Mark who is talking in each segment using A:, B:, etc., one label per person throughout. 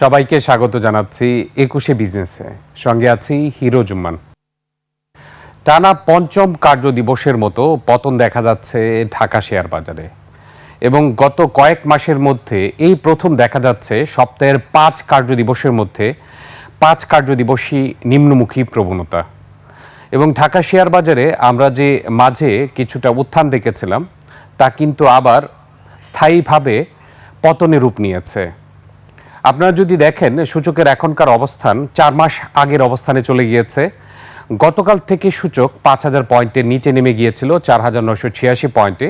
A: সবাইকে স্বাগত জানাচ্ছি একুশে বিজনেসে সঙ্গে আছি হিরো জুম্মান টানা পঞ্চম কার্য দিবসের মতো পতন দেখা যাচ্ছে ঢাকা শেয়ার বাজারে এবং গত কয়েক মাসের মধ্যে এই প্রথম দেখা যাচ্ছে সপ্তাহের পাঁচ কার্য দিবসের মধ্যে পাঁচ কার্য দিবসই নিম্নমুখী প্রবণতা এবং ঢাকা শেয়ার বাজারে আমরা যে মাঝে কিছুটা উত্থান দেখেছিলাম তা কিন্তু আবার স্থায়ীভাবে পতনে রূপ নিয়েছে আপনারা যদি দেখেন সূচকের এখনকার অবস্থান চার মাস আগের অবস্থানে চলে গিয়েছে গতকাল থেকে সূচক পাঁচ হাজার পয়েন্টের নিচে নেমে গিয়েছিল চার হাজার নশো ছিয়াশি পয়েন্টে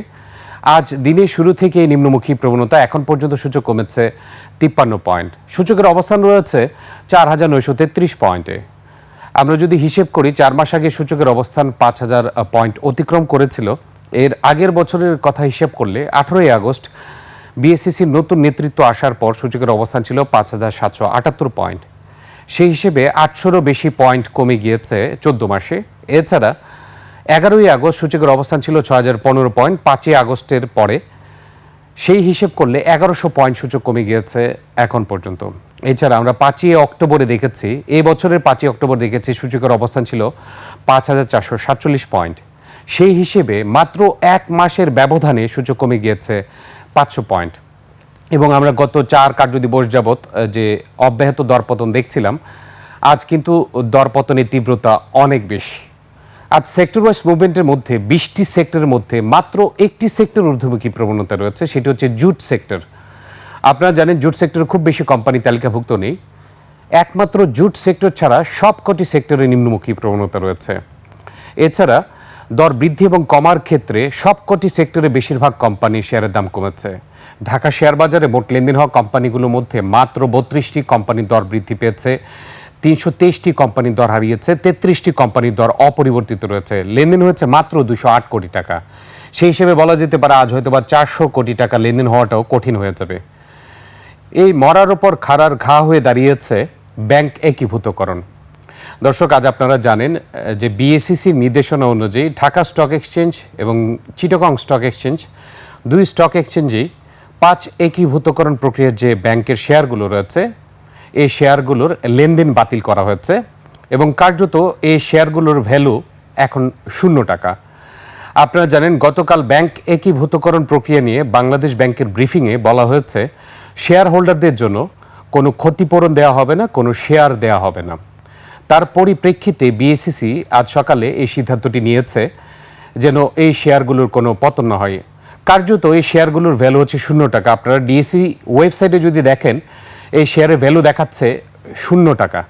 A: আজ দিনের শুরু থেকে নিম্নমুখী প্রবণতা এখন পর্যন্ত সূচক কমেছে তিপ্পান্ন পয়েন্ট সূচকের অবস্থান রয়েছে চার হাজার নয়শো তেত্রিশ পয়েন্টে আমরা যদি হিসেব করি চার মাস আগে সূচকের অবস্থান পাঁচ হাজার পয়েন্ট অতিক্রম করেছিল এর আগের বছরের কথা হিসেব করলে আঠেরোই আগস্ট বিএসসিসির নতুন নেতৃত্ব আসার পর সূচকের অবস্থান ছিল পাঁচ হাজার সাতশো আটাত্তর পয়েন্ট সেই হিসেবে আটশোরও বেশি পয়েন্ট কমে গিয়েছে চোদ্দ মাসে এছাড়া এগারোই আগস্ট সূচকের অবস্থান ছিল ছ হাজার পনেরো পয়েন্ট পাঁচই আগস্টের পরে সেই হিসেব করলে এগারোশো পয়েন্ট সূচক কমে গিয়েছে এখন পর্যন্ত এছাড়া আমরা পাঁচই অক্টোবরে দেখেছি এ বছরের পাঁচই অক্টোবর দেখেছি সূচকের অবস্থান ছিল পাঁচ হাজার চারশো সাতচল্লিশ পয়েন্ট সেই হিসেবে মাত্র এক মাসের ব্যবধানে সূচক কমে গিয়েছে পাঁচশো পয়েন্ট এবং আমরা গত চার কার্যদিবস যাবৎ যে অব্যাহত দরপতন দেখছিলাম আজ কিন্তু দরপতনের তীব্রতা অনেক বেশি আজ সেক্টর ওয়াইজ মুভমেন্টের মধ্যে বিশটি সেক্টরের মধ্যে মাত্র একটি সেক্টর ঊর্ধ্বমুখী প্রবণতা রয়েছে সেটি হচ্ছে জুট সেক্টর আপনারা জানেন জুট সেক্টরে খুব বেশি কোম্পানি তালিকাভুক্ত নেই একমাত্র জুট সেক্টর ছাড়া সবকটি সেক্টরে নিম্নমুখী প্রবণতা রয়েছে এছাড়া দর বৃদ্ধি এবং কমার ক্ষেত্রে সবকটি সেক্টরে বেশিরভাগ কোম্পানি শেয়ারের দাম কমেছে ঢাকা শেয়ার বাজারে মোট লেনদেন হওয়া কোম্পানিগুলোর মধ্যে মাত্র বত্রিশটি কোম্পানির দর বৃদ্ধি পেয়েছে তিনশো তেইশটি কোম্পানির দর হারিয়েছে তেত্রিশটি কোম্পানির দর অপরিবর্তিত রয়েছে লেনদেন হয়েছে মাত্র দুশো আট কোটি টাকা সেই হিসেবে বলা যেতে পারে আজ হয়তো বা চারশো কোটি টাকা লেনদেন হওয়াটাও কঠিন হয়ে যাবে এই মরার ওপর খাড়ার ঘা হয়ে দাঁড়িয়েছে ব্যাংক একীভূতকরণ দর্শক আজ আপনারা জানেন যে বিএসিসির e নির্দেশনা অনুযায়ী ঢাকা স্টক এক্সচেঞ্জ এবং চিটকং স্টক এক্সচেঞ্জ দুই স্টক এক্সচেঞ্জেই পাঁচ একীভূতকরণ প্রক্রিয়ার যে ব্যাংকের শেয়ারগুলো রয়েছে এই শেয়ারগুলোর লেনদেন বাতিল করা হয়েছে এবং কার্যত এই শেয়ারগুলোর ভ্যালু এখন শূন্য টাকা আপনারা জানেন গতকাল ব্যাংক একীভূতকরণ প্রক্রিয়া নিয়ে বাংলাদেশ ব্যাংকের ব্রিফিংয়ে বলা হয়েছে শেয়ার হোল্ডারদের জন্য কোনো ক্ষতিপূরণ দেওয়া হবে না কোনো শেয়ার দেওয়া হবে না তার পরিপ্রেক্ষিতে বিএসিসি আজ সকালে এই সিদ্ধান্তটি নিয়েছে যেন এই শেয়ারগুলোর কোনো পতন না হয় কার্যত এই শেয়ারগুলোর ভ্যালু হচ্ছে শূন্য টাকা আপনারা ডিএসি ওয়েবসাইটে যদি দেখেন এই শেয়ারের ভ্যালু দেখাচ্ছে শূন্য টাকা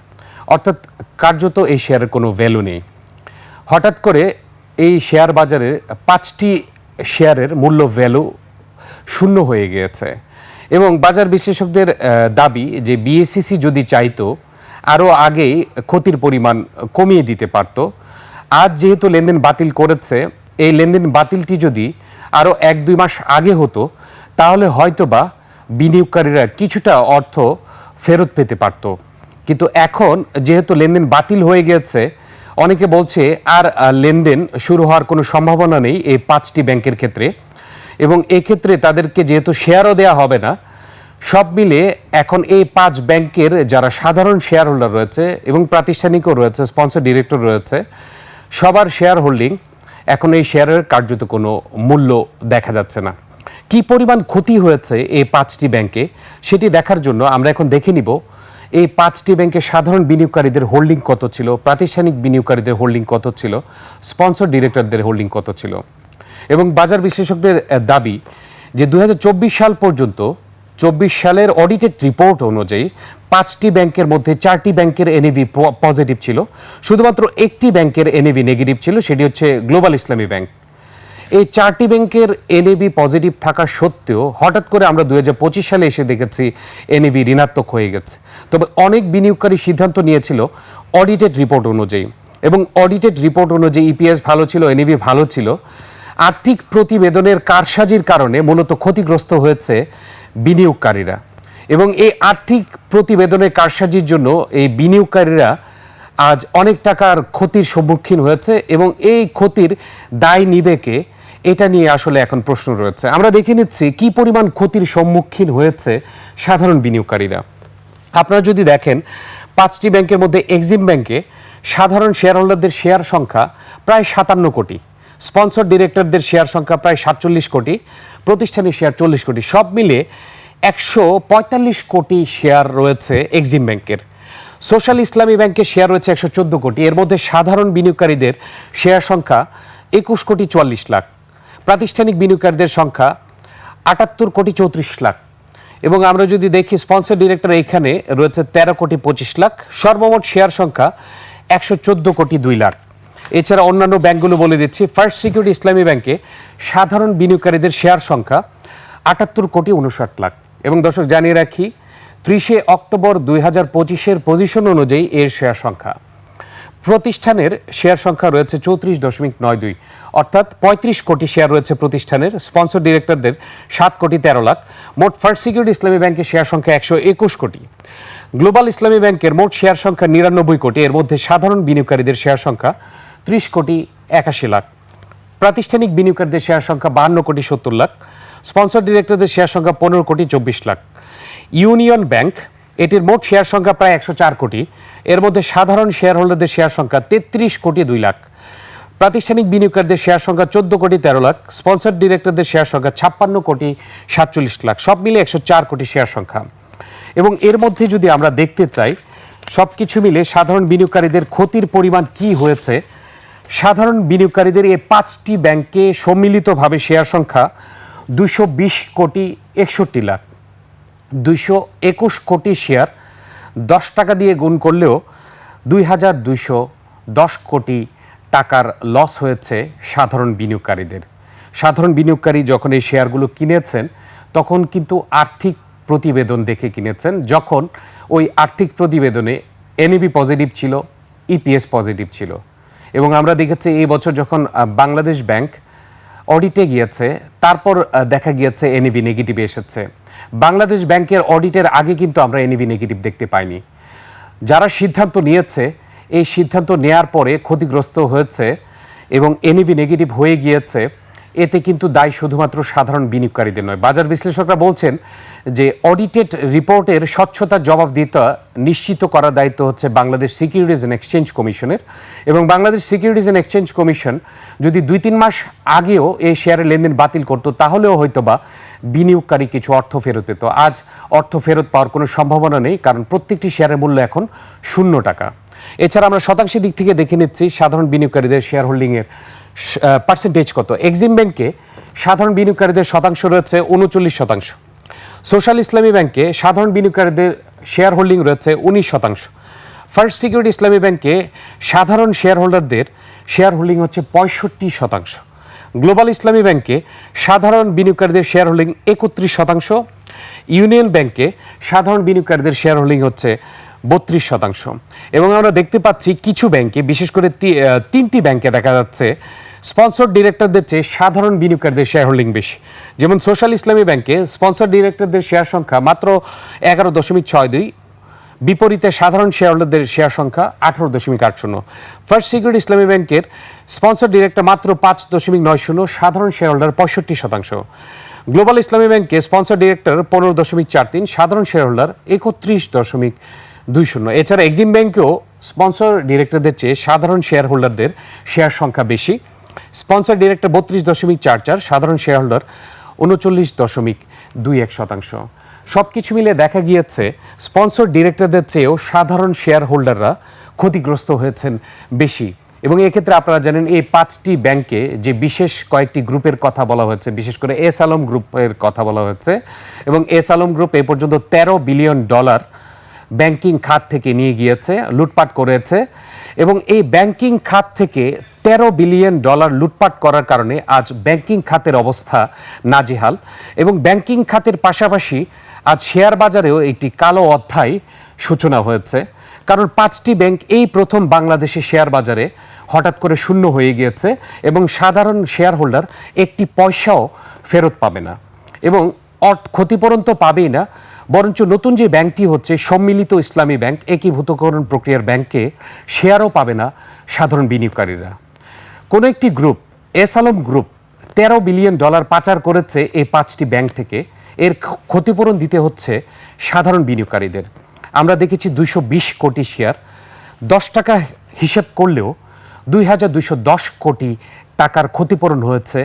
A: অর্থাৎ কার্যত এই শেয়ারের কোনো ভ্যালু নেই হঠাৎ করে এই শেয়ার বাজারে পাঁচটি শেয়ারের মূল্য ভ্যালু শূন্য হয়ে গিয়েছে এবং বাজার বিশেষজ্ঞদের দাবি যে বিএসিসি যদি চাইতো আরও আগেই ক্ষতির পরিমাণ কমিয়ে দিতে পারত আজ যেহেতু লেনদেন বাতিল করেছে এই লেনদেন বাতিলটি যদি আরও এক দুই মাস আগে হতো তাহলে হয়তোবা বিনিয়োগকারীরা কিছুটা অর্থ ফেরত পেতে পারত কিন্তু এখন যেহেতু লেনদেন বাতিল হয়ে গেছে অনেকে বলছে আর লেনদেন শুরু হওয়ার কোনো সম্ভাবনা নেই এই পাঁচটি ব্যাংকের ক্ষেত্রে এবং এক্ষেত্রে তাদেরকে যেহেতু শেয়ারও দেওয়া হবে না সব মিলে এখন এই পাঁচ ব্যাংকের যারা সাধারণ শেয়ার হোল্ডার রয়েছে এবং প্রাতিষ্ঠানিকও রয়েছে স্পন্সর ডিরেক্টর রয়েছে সবার শেয়ার হোল্ডিং এখন এই শেয়ারের কার্যত কোনো মূল্য দেখা যাচ্ছে না কি পরিমাণ ক্ষতি হয়েছে এই পাঁচটি ব্যাংকে সেটি দেখার জন্য আমরা এখন দেখে নিব এই পাঁচটি ব্যাংকে সাধারণ বিনিয়োগকারীদের হোল্ডিং কত ছিল প্রাতিষ্ঠানিক বিনিয়োগকারীদের হোল্ডিং কত ছিল স্পন্সর ডিরেক্টরদের হোল্ডিং কত ছিল এবং বাজার বিশ্লেষকদের দাবি যে দু সাল পর্যন্ত চব্বিশ সালের অডিটেড রিপোর্ট অনুযায়ী পাঁচটি ব্যাংকের মধ্যে চারটি ব্যাংকের এনএভি পজিটিভ ছিল শুধুমাত্র একটি ব্যাংকের এনএভি নেগেটিভ ছিল সেটি হচ্ছে গ্লোবাল ইসলামী ব্যাংক এই চারটি ব্যাংকের এনএভি পজিটিভ থাকা সত্ত্বেও হঠাৎ করে আমরা দু সালে এসে দেখেছি এনএভি ঋণাত্মক হয়ে গেছে তবে অনেক বিনিয়োগকারী সিদ্ধান্ত নিয়েছিল অডিটেড রিপোর্ট অনুযায়ী এবং অডিটেড রিপোর্ট অনুযায়ী ইপিএস e ভালো ছিল এনএভি ভালো ছিল আর্থিক প্রতিবেদনের কারসাজির কারণে মূলত ক্ষতিগ্রস্ত হয়েছে বিনিয়োগকারীরা এবং এই আর্থিক প্রতিবেদনের কারসাজির জন্য এই বিনিয়োগকারীরা আজ অনেক টাকার ক্ষতির সম্মুখীন হয়েছে এবং এই ক্ষতির দায় নিবেকে এটা নিয়ে আসলে এখন প্রশ্ন রয়েছে আমরা দেখে নিচ্ছি কি পরিমাণ ক্ষতির সম্মুখীন হয়েছে সাধারণ বিনিয়োগকারীরা আপনারা যদি দেখেন পাঁচটি ব্যাংকের মধ্যে এক্সিম ব্যাংকে সাধারণ শেয়ার হোল্ডারদের শেয়ার সংখ্যা প্রায় সাতান্ন কোটি স্পন্সর ডিরেক্টরদের শেয়ার সংখ্যা প্রায় সাতচল্লিশ কোটি প্রতিষ্ঠানের শেয়ার চল্লিশ কোটি সব মিলে একশো পঁয়তাল্লিশ কোটি শেয়ার রয়েছে এক্সিম ব্যাংকের সোশ্যাল ইসলামী ব্যাংকের শেয়ার রয়েছে একশো চোদ্দো কোটি এর মধ্যে সাধারণ বিনিয়োগকারীদের শেয়ার সংখ্যা একুশ কোটি চুয়াল্লিশ লাখ প্রাতিষ্ঠানিক বিনিয়োগকারীদের সংখ্যা আটাত্তর কোটি চৌত্রিশ লাখ এবং আমরা যদি দেখি স্পন্সর ডিরেক্টর এখানে রয়েছে তেরো কোটি পঁচিশ লাখ সর্বমোট শেয়ার সংখ্যা একশো চোদ্দো কোটি দুই লাখ এছাড়া অন্যান্য ব্যাংকগুলো বলে দিচ্ছি ফার্স্ট সিকিউরিটি ইসলামী ব্যাংকে সাধারণ বিনিয়োগকারীদের শেয়ার সংখ্যা আটাত্তর কোটি উনষাট লাখ এবং দর্শক জানিয়ে রাখি ত্রিশে অক্টোবর দুই হাজার পঁচিশের পজিশন অনুযায়ী এর শেয়ার সংখ্যা প্রতিষ্ঠানের শেয়ার সংখ্যা রয়েছে চৌত্রিশ দশমিক নয় দুই অর্থাৎ পঁয়ত্রিশ কোটি শেয়ার রয়েছে প্রতিষ্ঠানের স্পন্সর ডিরেক্টরদের সাত কোটি তেরো লাখ মোট ফার্স্ট সিকিউরিটি ইসলামী ব্যাংকের শেয়ার সংখ্যা একশো একুশ কোটি গ্লোবাল ইসলামী ব্যাংকের মোট শেয়ার সংখ্যা নিরানব্বই কোটি এর মধ্যে সাধারণ বিনিয়োগকারীদের শেয়ার সংখ্যা ত্রিশ কোটি একাশি লাখ প্রাতিষ্ঠানিক বিনিয়োগকারীদের শেয়ার সংখ্যা বান্ন কোটি সত্তর লাখ স্পন্সর ডিরেক্টরদের শেয়ার সংখ্যা পনেরো কোটি চব্বিশ লাখ ইউনিয়ন ব্যাংক এটির মোট শেয়ার সংখ্যা প্রায় একশো চার কোটি এর মধ্যে সাধারণ শেয়ার হোল্ডারদের শেয়ার সংখ্যা তেত্রিশ কোটি দুই লাখ প্রাতিষ্ঠানিক বিনিয়োগকারীদের শেয়ার সংখ্যা চোদ্দ কোটি তেরো লাখ স্পন্সর ডিরেক্টরদের শেয়ার সংখ্যা ছাপ্পান্ন কোটি সাতচল্লিশ লাখ সব মিলে একশো চার কোটি শেয়ার সংখ্যা এবং এর মধ্যে যদি আমরা দেখতে চাই সব কিছু মিলে সাধারণ বিনিয়োগকারীদের ক্ষতির পরিমাণ কি হয়েছে সাধারণ বিনিয়োগকারীদের এই পাঁচটি ব্যাংকে সম্মিলিতভাবে শেয়ার সংখ্যা দুশো বিশ কোটি একষট্টি লাখ দুইশো একুশ কোটি শেয়ার দশ টাকা দিয়ে গুণ করলেও দুই হাজার দুইশো দশ কোটি টাকার লস হয়েছে সাধারণ বিনিয়োগকারীদের সাধারণ বিনিয়োগকারী যখন এই শেয়ারগুলো কিনেছেন তখন কিন্তু আর্থিক প্রতিবেদন দেখে কিনেছেন যখন ওই আর্থিক প্রতিবেদনে এনএবি পজিটিভ ছিল ইপিএস পজিটিভ ছিল এবং আমরা দেখেছি এই বছর যখন বাংলাদেশ ব্যাংক অডিটে গিয়েছে তারপর দেখা গিয়েছে এনিভি নেগেটিভ এসেছে বাংলাদেশ ব্যাংকের অডিটের আগে কিন্তু আমরা এনিভি নেগেটিভ দেখতে পাইনি যারা সিদ্ধান্ত নিয়েছে এই সিদ্ধান্ত নেয়ার পরে ক্ষতিগ্রস্ত হয়েছে এবং এনিভি নেগেটিভ হয়ে গিয়েছে এতে কিন্তু দায় শুধুমাত্র সাধারণ বিনিয়োগকারীদের নয় বাজার বিশ্লেষকরা বলছেন যে অডিটেড রিপোর্টের জবাব জবাবদিহিতা নিশ্চিত করার দায়িত্ব হচ্ছে বাংলাদেশ সিকিউরিটিজ অ্যান্ড এক্সচেঞ্জ কমিশনের এবং Bangladesh securities and exchange commission যদি দুই তিন মাস আগেও এই শেয়ারের লেনদেন বাতিল করতো তাহলেও হয়তোবা বিনিয়োগকারী কিছু অর্থ ফেরত পেত আজ অর্থ ফেরত পাওয়ার কোনো সম্ভাবনা নেই কারণ প্রত্যেকটি শেয়ারের মূল্য এখন শূন্য টাকা এছাড়া আমরা শতাংশের দিক থেকে দেখে নিচ্ছি সাধারণ বিনিয়োগকারীদের শেয়ার হোল্ডিংয়ের পার্সেন্টেজ কত এক্সিম ব্যাংকে সাধারণ বিনিয়োগকারীদের শতাংশ রয়েছে উনচল্লিশ শতাংশ সোশ্যাল ইসলামী ব্যাংকে সাধারণ বিনিয়োগকারীদের শেয়ার হোল্ডিং রয়েছে উনিশ শতাংশ ফার্স্ট সিকিউরিটি ইসলামী ব্যাংকে সাধারণ শেয়ার হোল্ডারদের শেয়ার হোল্ডিং হচ্ছে পঁয়ষট্টি শতাংশ গ্লোবাল ইসলামী ব্যাংকে সাধারণ বিনিয়োগকারীদের শেয়ার হোল্ডিং একত্রিশ শতাংশ ইউনিয়ন ব্যাংকে সাধারণ বিনিয়োগকারীদের শেয়ার হোল্ডিং হচ্ছে বত্রিশ শতাংশ এবং আমরা দেখতে পাচ্ছি কিছু ব্যাংকে বিশেষ করে তিনটি ব্যাংকে দেখা যাচ্ছে স্পন্সর ডিরেক্টরদের চেয়ে সাধারণ বিনিয়োগকারীদের শেয়ার হোল্ডিং বেশি যেমন সোশ্যাল ইসলামী ব্যাংকে স্পন্সর ডিরেক্টরদের শেয়ার সংখ্যা মাত্র এগারো দশমিক ছয় দুই বিপরীতে সাধারণ শেয়ার হোল্ডারদের শেয়ার সংখ্যা আঠারো দশমিক আট শূন্য ফার্স্ট সিকিউরিটি ইসলামী ব্যাংকের স্পন্সর ডিরেক্টর মাত্র পাঁচ দশমিক নয় শূন্য সাধারণ শেয়ার হোল্ডার পঁয়ষট্টি শতাংশ গ্লোবাল ইসলামী ব্যাংকে স্পন্সর ডিরেক্টর পনেরো দশমিক চার তিন সাধারণ শেয়ারহোল্ডার একত্রিশ দশমিক দুই শূন্য এছাড়া এক্সিম ব্যাংকেও স্পন্সর ডিরেক্টরদের চেয়ে সাধারণ শেয়ার হোল্ডারদের শেয়ার সংখ্যা বেশি স্পন্সর ডিরেক্টর বত্রিশ দশমিক চার চার সাধারণ শেয়ারহোল্ডার উনচল্লিশ দশমিক দুই এক শতাংশ সব কিছু মিলে দেখা গিয়েছে স্পন্সর ডিরেক্টরদের চেয়েও সাধারণ শেয়ার হোল্ডাররা ক্ষতিগ্রস্ত হয়েছেন বেশি এবং এক্ষেত্রে আপনারা জানেন এই পাঁচটি ব্যাংকে যে বিশেষ কয়েকটি গ্রুপের কথা বলা হয়েছে বিশেষ করে এস আলম গ্রুপের কথা বলা হয়েছে এবং এস আলম গ্রুপ এ পর্যন্ত ১৩ বিলিয়ন ডলার ব্যাংকিং খাত থেকে নিয়ে গিয়েছে লুটপাট করেছে এবং এই ব্যাংকিং খাত থেকে তেরো বিলিয়ন ডলার লুটপাট করার কারণে আজ ব্যাংকিং খাতের অবস্থা নাজেহাল এবং ব্যাংকিং খাতের পাশাপাশি আজ শেয়ার বাজারেও একটি কালো অধ্যায় সূচনা হয়েছে কারণ পাঁচটি ব্যাংক এই প্রথম বাংলাদেশে শেয়ার বাজারে হঠাৎ করে শূন্য হয়ে গিয়েছে এবং সাধারণ শেয়ার হোল্ডার একটি পয়সাও ফেরত পাবে না এবং অট ক্ষতিপূরণ তো পাবেই না বরঞ্চ নতুন যে ব্যাংকটি হচ্ছে সম্মিলিত ইসলামী ব্যাংক একীভূতকরণ প্রক্রিয়ার ব্যাংকে শেয়ারও পাবে না সাধারণ বিনিয়োগকারীরা কোনো একটি গ্রুপ এস আলম গ্রুপ তেরো বিলিয়ন ডলার পাচার করেছে এই পাঁচটি ব্যাংক থেকে এর ক্ষতিপূরণ দিতে হচ্ছে সাধারণ বিনিয়োগকারীদের আমরা দেখেছি দুশো বিশ কোটি শেয়ার দশ টাকা হিসেব করলেও দুই হাজার দুশো দশ কোটি টাকার ক্ষতিপূরণ হয়েছে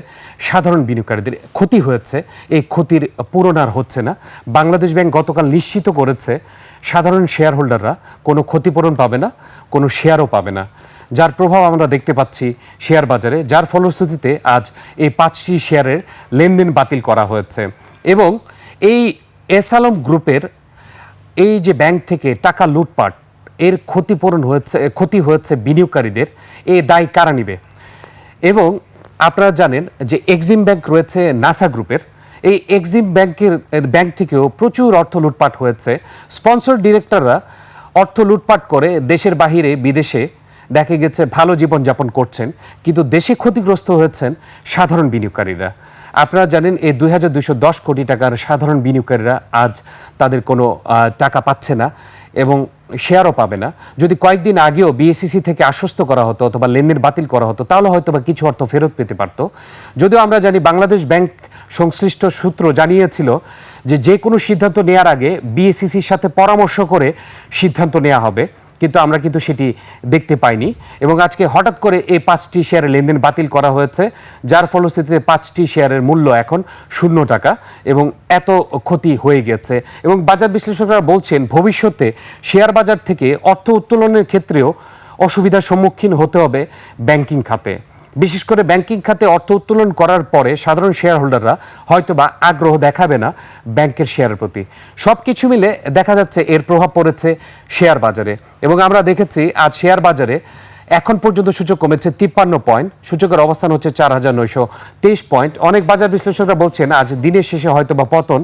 A: সাধারণ বিনিয়োগকারীদের ক্ষতি হয়েছে এই ক্ষতির পূরণ আর হচ্ছে না বাংলাদেশ ব্যাংক গতকাল নিশ্চিত করেছে সাধারণ শেয়ার হোল্ডাররা কোনো ক্ষতিপূরণ পাবে না কোনো শেয়ারও পাবে না যার প্রভাব আমরা দেখতে পাচ্ছি শেয়ার বাজারে যার ফলশ্রুতিতে আজ এই পাঁচটি শেয়ারের লেনদেন বাতিল করা হয়েছে এবং এই এস আলম গ্রুপের এই যে ব্যাংক থেকে টাকা লুটপাট এর ক্ষতিপূরণ হয়েছে ক্ষতি হয়েছে বিনিয়োগকারীদের এ দায় কারা নিবে এবং আপনারা জানেন যে এক্সিম ব্যাংক রয়েছে নাসা গ্রুপের এই এক্সিম ব্যাংকের ব্যাংক থেকেও প্রচুর অর্থ লুটপাট হয়েছে স্পন্সর ডিরেক্টররা অর্থ লুটপাট করে দেশের বাহিরে বিদেশে দেখা গেছে ভালো জীবনযাপন করছেন কিন্তু দেশে ক্ষতিগ্রস্ত হয়েছেন সাধারণ বিনিয়োগকারীরা আপনারা জানেন এই দুই কোটি টাকার সাধারণ বিনিয়োগকারীরা আজ তাদের কোনো টাকা পাচ্ছে না এবং শেয়ারও পাবে না যদি কয়েকদিন আগেও বিএসিসি e থেকে আশ্বস্ত করা হতো অথবা লেনদেন বাতিল করা হতো তাহলে হয়তো বা কিছু অর্থ ফেরত পেতে পারত যদিও আমরা জানি বাংলাদেশ ব্যাংক সংশ্লিষ্ট সূত্র জানিয়েছিল যে যে কোনো সিদ্ধান্ত নেওয়ার আগে বিএসিসির e সাথে পরামর্শ করে সিদ্ধান্ত নেওয়া হবে কিন্তু আমরা কিন্তু সেটি দেখতে পাইনি এবং আজকে হঠাৎ করে এই পাঁচটি শেয়ারের লেনদেন বাতিল করা হয়েছে যার ফলশ্রুতিতে পাঁচটি শেয়ারের মূল্য এখন শূন্য টাকা এবং এত ক্ষতি হয়ে গেছে এবং বাজার বিশ্লেষকরা বলছেন ভবিষ্যতে শেয়ার বাজার থেকে অর্থ উত্তোলনের ক্ষেত্রেও অসুবিধার সম্মুখীন হতে হবে ব্যাংকিং খাতে বিশেষ করে ব্যাংকিং খাতে অর্থ উত্তোলন করার পরে সাধারণ শেয়ার হোল্ডাররা হয়তোবা আগ্রহ দেখাবে না ব্যাংকের শেয়ারের প্রতি সব কিছু মিলে দেখা যাচ্ছে এর প্রভাব পড়েছে শেয়ার বাজারে এবং আমরা দেখেছি আজ শেয়ার বাজারে এখন পর্যন্ত সূচক কমেছে তিপ্পান্ন পয়েন্ট সূচকের অবস্থান হচ্ছে চার হাজার নয়শো তেইশ পয়েন্ট অনেক বাজার বিশ্লেষকরা বলছেন আজ দিনের শেষে হয়তো বা পতন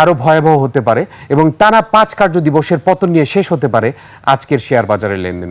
A: আরও ভয়াবহ হতে পারে এবং টানা পাঁচ কার্য দিবসের পতন নিয়ে শেষ হতে পারে আজকের শেয়ার বাজারের লেনদেন